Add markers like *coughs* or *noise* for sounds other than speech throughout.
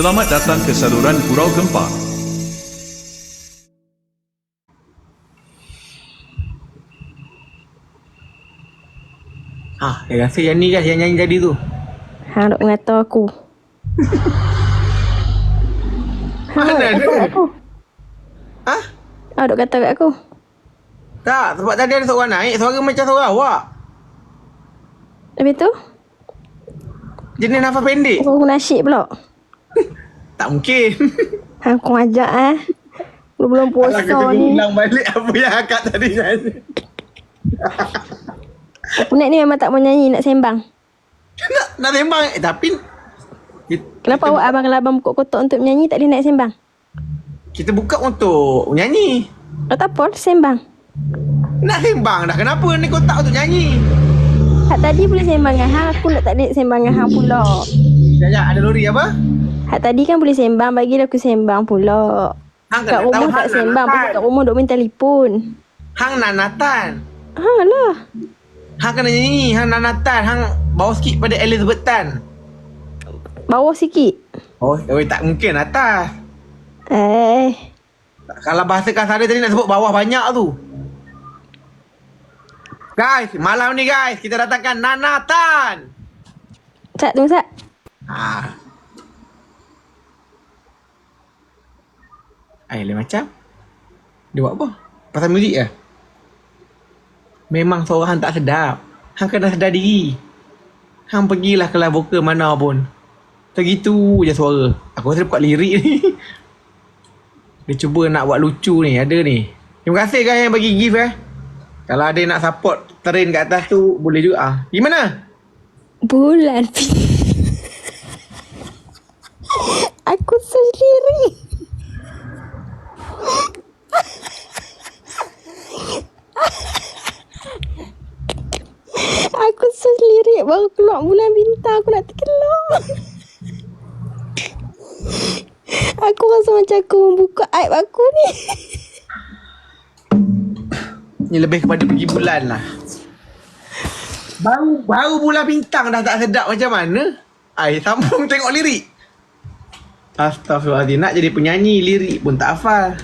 Selamat datang ke saluran Gurau Gempa. Ah, saya rasa yang ni guys yang nyanyi tadi tu. Hang dok ngata aku. Mana ada? kat aku. Ha? Hang dok kata kat aku. Tak, sebab tadi ada seorang naik, suara macam suara awak. Habis tu, Jenis nafas pendek. aku nasyid pula. Tak mungkin. *laughs* Kau ajak eh. Belum-belum puasa Kalau ni. ulang balik apa yang akak tadi nyanyi. *laughs* Punak ni memang tak mau nyanyi, nak sembang. *laughs* nak, nak sembang. Eh, tapi... Kita, Kenapa awak abang kalau abang buka kotak untuk menyanyi, tak boleh nak sembang? kita buka untuk nyanyi. Oh tak apa, sembang. Nak sembang dah. Kenapa ni kotak untuk nyanyi? Hak tadi boleh sembang dengan hang, aku nak tak boleh sembang dengan hang pula. Sekejap, ada lori apa? Hak tadi kan boleh sembang, bagilah aku sembang pula. Hang Kat rumah tak hang sembang, pasal kat rumah duk main telefon. Hang nanatan. Ha lah. Hang kena nyanyi. Hang nanatan. Hang bawa sikit pada Elizabeth Tan. Bawah sikit. Oh, oh tak mungkin atas. Eh, Kalau bahasa kasar dia tadi nak sebut bawah banyak tu. Guys, malam ni guys, kita datangkan Nanatan. Sat tunggu Sat. Ha. Ay, lain macam. Dia buat apa? Pasal muzik ke? Memang suara hang tak sedap. Hang kena sedar diri. Hang pergilah ke live vokal mana pun. Segitu je suara. Aku rasa dia buat lirik ni. *laughs* Dia cuba nak buat lucu ni. Ada ni. Terima kasih guys yang bagi gift eh. Kalau ada yang nak support train kat atas tu, boleh juga. Ah, Gimana? Bulan *laughs* Aku sendiri. Aku sendiri baru keluar bulan bintang aku nak terkelak. Aku rasa macam aku membuka aib aku ni. Ni lebih kepada pergi bulan lah. Baru baru bulan bintang dah tak sedap macam mana? Ai sambung tengok lirik. Astaghfirullahaladzim. Nak jadi penyanyi Lirik pun tak hafal.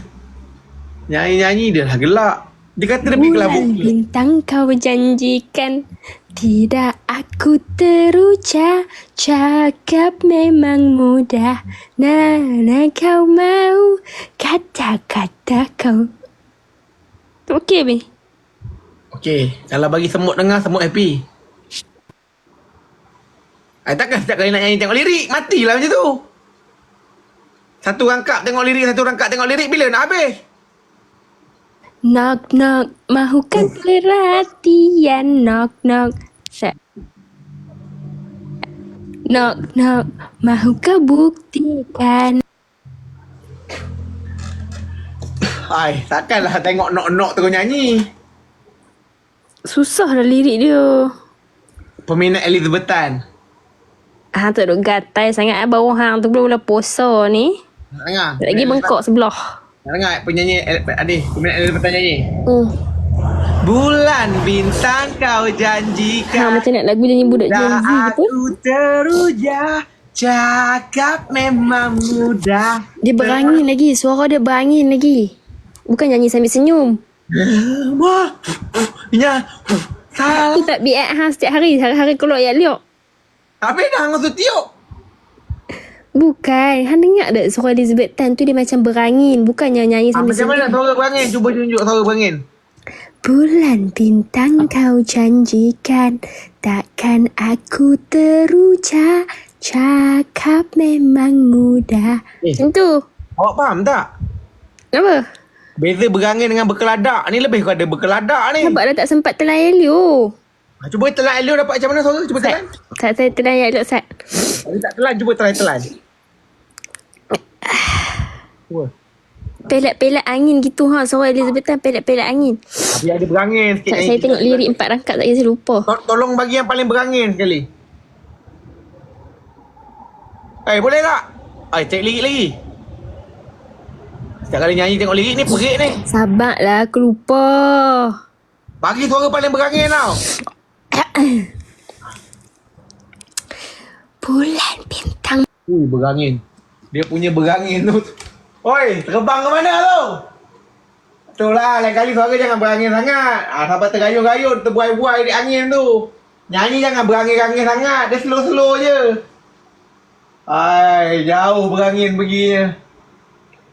Nyanyi-nyanyi dia dah gelak. Dia kata dia pergi ke bintang kau janjikan Tidak aku teruja Cakap memang mudah Nana kau mau? Kata-kata kau. Okey Bi? Okey Kalau bagi semut dengar Semut happy. Ai takkan setiap kali nak nyanyi Tengok lirik Matilah macam tu Satu rangkap tengok lirik Satu rangkap tengok lirik Bila nak habis? Knock knock Mahukan perhatian. Knock knock Set. Knock knock Mahukah buktikan. Ai takkanlah tengok nok-nok terus nyanyi. Susah dah lirik dia. Peminat Elizabeth Tan Hang tu duk gatai sangat eh. Bawah hang tu belum puasa ni. Dengar lagi bengkok sebelah. Dengar penyanyi El- Adik Peminat Tan nyanyi Hmm. Bulan bintang kau janjikan macam nak lagu nyanyi budak Gen Z Tak gitu. aku teruja Cakap memang mudah Dia berangin lagi. Suara dia berangin lagi. Bukan nyanyi sambil senyum. Wah Ya Salah Tu tak biat hang setiap hari. Hari-hari keluar ayat liok. Habis dah Hang tu tiup Bukan. Hang dengar tak suara Elizabeth Tan tu dia macam berangin. Bukannya nyanyi ah, sambil Macam mana suara berangin? Cuba tunjuk suara berangin. Bulan bintang kau janjikan Takkan aku teruja Cakap memang mudah. Eh. Macam tu. Awak faham tak? Apa? Beza berangin dengan berkeladak Ni lebih kepada berkeladak ni. Nampak dah tak sempat telan Elio? Ah, Cuba telan Elio dapat macam mana suara? Cuba telan. Sat saya telan Elio Sat. Tak telan Cuba try telan. Cuba Pelat-pelat angin gitu ha Suara Elizabeth Tan pelat-pelat angin. Tapi ada berangin sikit nyanyi. saya tengok lirik empat rangkap tak saya lupa. To- Tolong bagi yang paling berangin sekali. Eh boleh tak? Eh cek lirik lagi. Setiap kali nyanyi tengok lirik ni perik ni. Sabar lah aku lupa. Bagi suara paling berangin tau. *coughs* Bulan bintang. Ui berangin Dia punya berangin tu. Oi, terbang ke mana tu? Tu lah, lain kali suara jangan berangin sangat. Ah, sampai tergayun-gayun, terbuai-buai di angin tu. Nyanyi jangan berangin-angin sangat. Dia slow-slow je. Ai, jauh berangin pergi.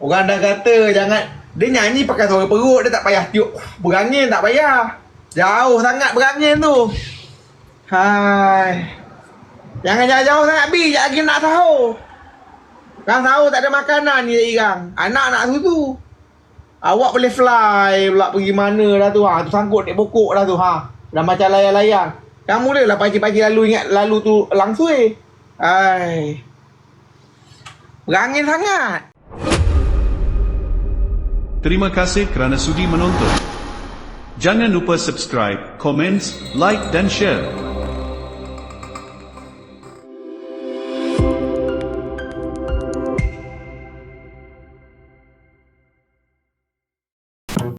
Orang dah kata jangan dia nyanyi pakai suara perut dia tak payah tiup berangin tak payah. Jauh sangat berangin tu. Hai. Jangan jauh-jauh sangat bi, lagi nak sahur. Kan sahur tak ada makanan ni Irang. Anak nak susu. Awak boleh fly pula pergi mana dah tu ha. Tu sangkut dek pokok dah tu ha. Dah macam layang-layang. Kamu boleh lah pagi-pagi lalu ingat lalu tu langsui. Hai. Berangin sangat. Terima kasih kerana sudi menonton. Jangan lupa subscribe, komen, like dan share.